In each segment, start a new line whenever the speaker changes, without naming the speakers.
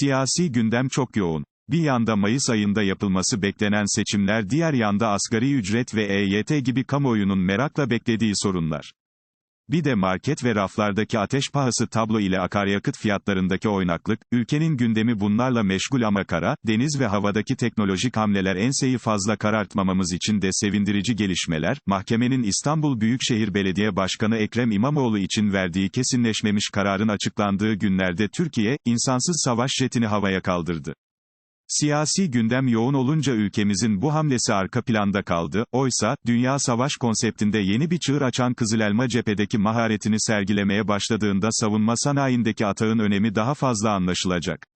Siyasi gündem çok yoğun. Bir yanda Mayıs ayında yapılması beklenen seçimler diğer yanda asgari ücret ve EYT gibi kamuoyunun merakla beklediği sorunlar. Bir de market ve raflardaki ateş pahası tablo ile akaryakıt fiyatlarındaki oynaklık, ülkenin gündemi bunlarla meşgul ama kara, deniz ve havadaki teknolojik hamleler enseyi fazla karartmamamız için de sevindirici gelişmeler, mahkemenin İstanbul Büyükşehir Belediye Başkanı Ekrem İmamoğlu için verdiği kesinleşmemiş kararın açıklandığı günlerde Türkiye, insansız savaş jetini havaya kaldırdı. Siyasi gündem yoğun olunca ülkemizin bu hamlesi arka planda kaldı, oysa, dünya savaş konseptinde yeni bir çığır açan Kızılelma cephedeki maharetini sergilemeye başladığında savunma sanayindeki atağın önemi daha fazla anlaşılacak.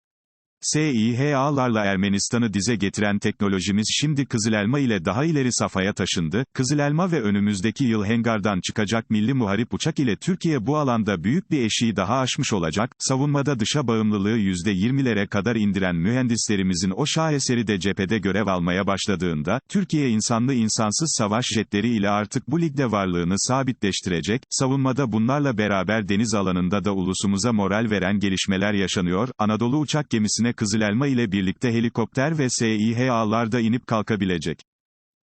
SİHA'larla Ermenistan'ı dize getiren teknolojimiz şimdi Kızılelma ile daha ileri safhaya taşındı, Kızılelma ve önümüzdeki yıl Hengar'dan çıkacak milli muharip uçak ile Türkiye bu alanda büyük bir eşiği daha aşmış olacak, savunmada dışa bağımlılığı %20'lere kadar indiren mühendislerimizin o şaheseri de cephede görev almaya başladığında, Türkiye insanlı insansız savaş jetleri ile artık bu ligde varlığını sabitleştirecek, savunmada bunlarla beraber deniz alanında da ulusumuza moral veren gelişmeler yaşanıyor, Anadolu uçak gemisine Kızılelma ile birlikte helikopter ve SİHA'lar da inip kalkabilecek.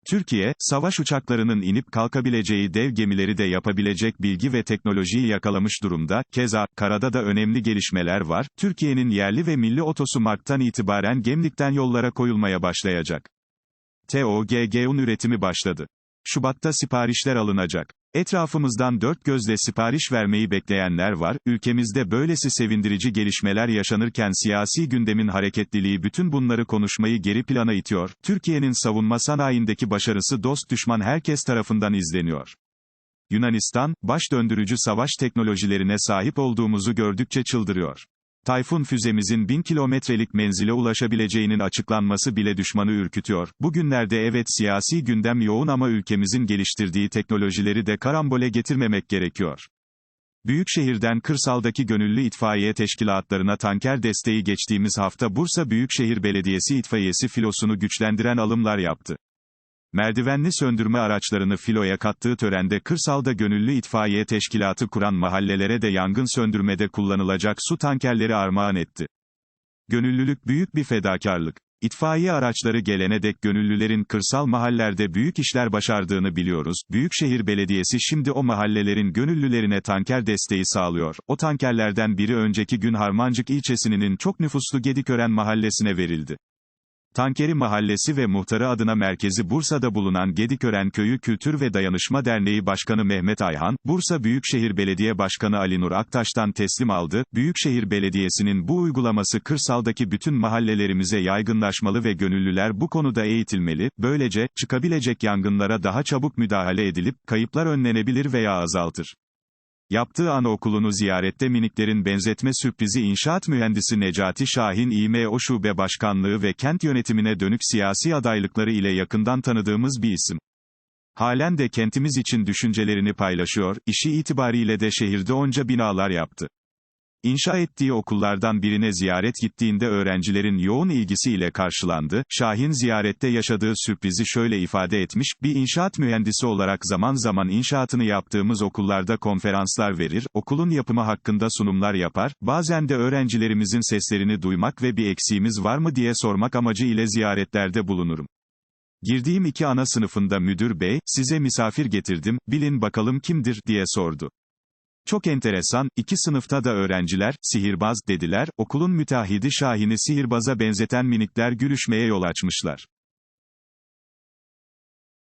Türkiye, savaş uçaklarının inip kalkabileceği dev gemileri de yapabilecek bilgi ve teknolojiyi yakalamış durumda, keza, karada da önemli gelişmeler var, Türkiye'nin yerli ve milli otosu Mart'tan itibaren Gemlik'ten yollara koyulmaya başlayacak. TOGG'un üretimi başladı. Şubat'ta siparişler alınacak. Etrafımızdan dört gözle sipariş vermeyi bekleyenler var, ülkemizde böylesi sevindirici gelişmeler yaşanırken siyasi gündemin hareketliliği bütün bunları konuşmayı geri plana itiyor, Türkiye'nin savunma sanayindeki başarısı dost düşman herkes tarafından izleniyor. Yunanistan, baş döndürücü savaş teknolojilerine sahip olduğumuzu gördükçe çıldırıyor. Tayfun füzemizin 1000 kilometrelik menzile ulaşabileceğinin açıklanması bile düşmanı ürkütüyor. Bugünlerde evet siyasi gündem yoğun ama ülkemizin geliştirdiği teknolojileri de karambole getirmemek gerekiyor. Büyükşehir'den kırsaldaki gönüllü itfaiye teşkilatlarına tanker desteği geçtiğimiz hafta Bursa Büyükşehir Belediyesi itfaiyesi filosunu güçlendiren alımlar yaptı. Merdivenli söndürme araçlarını filoya kattığı törende kırsalda gönüllü itfaiye teşkilatı kuran mahallelere de yangın söndürmede kullanılacak su tankerleri armağan etti. Gönüllülük büyük bir fedakarlık. İtfaiye araçları gelene dek gönüllülerin kırsal mahallerde büyük işler başardığını biliyoruz. Büyükşehir Belediyesi şimdi o mahallelerin gönüllülerine tanker desteği sağlıyor. O tankerlerden biri önceki gün Harmancık ilçesinin çok nüfuslu Gedikören mahallesine verildi. Tankeri Mahallesi ve muhtarı adına merkezi Bursa'da bulunan Gedikören Köyü Kültür ve Dayanışma Derneği Başkanı Mehmet Ayhan, Bursa Büyükşehir Belediye Başkanı Ali Nur Aktaş'tan teslim aldı. Büyükşehir Belediyesi'nin bu uygulaması kırsaldaki bütün mahallelerimize yaygınlaşmalı ve gönüllüler bu konuda eğitilmeli, böylece, çıkabilecek yangınlara daha çabuk müdahale edilip, kayıplar önlenebilir veya azaltır. Yaptığı anaokulunu ziyarette miniklerin benzetme sürprizi inşaat mühendisi Necati Şahin İMO Şube Başkanlığı ve kent yönetimine dönük siyasi adaylıkları ile yakından tanıdığımız bir isim. Halen de kentimiz için düşüncelerini paylaşıyor, işi itibariyle de şehirde onca binalar yaptı. İnşa ettiği okullardan birine ziyaret gittiğinde öğrencilerin yoğun ilgisiyle karşılandı. Şahin ziyarette yaşadığı sürprizi şöyle ifade etmiş, bir inşaat mühendisi olarak zaman zaman inşaatını yaptığımız okullarda konferanslar verir, okulun yapımı hakkında sunumlar yapar, bazen de öğrencilerimizin seslerini duymak ve bir eksiğimiz var mı diye sormak amacı ile ziyaretlerde bulunurum. Girdiğim iki ana sınıfında müdür bey, size misafir getirdim, bilin bakalım kimdir, diye sordu. Çok enteresan, iki sınıfta da öğrenciler, sihirbaz, dediler, okulun müteahhidi Şahin'i sihirbaza benzeten minikler gülüşmeye yol açmışlar.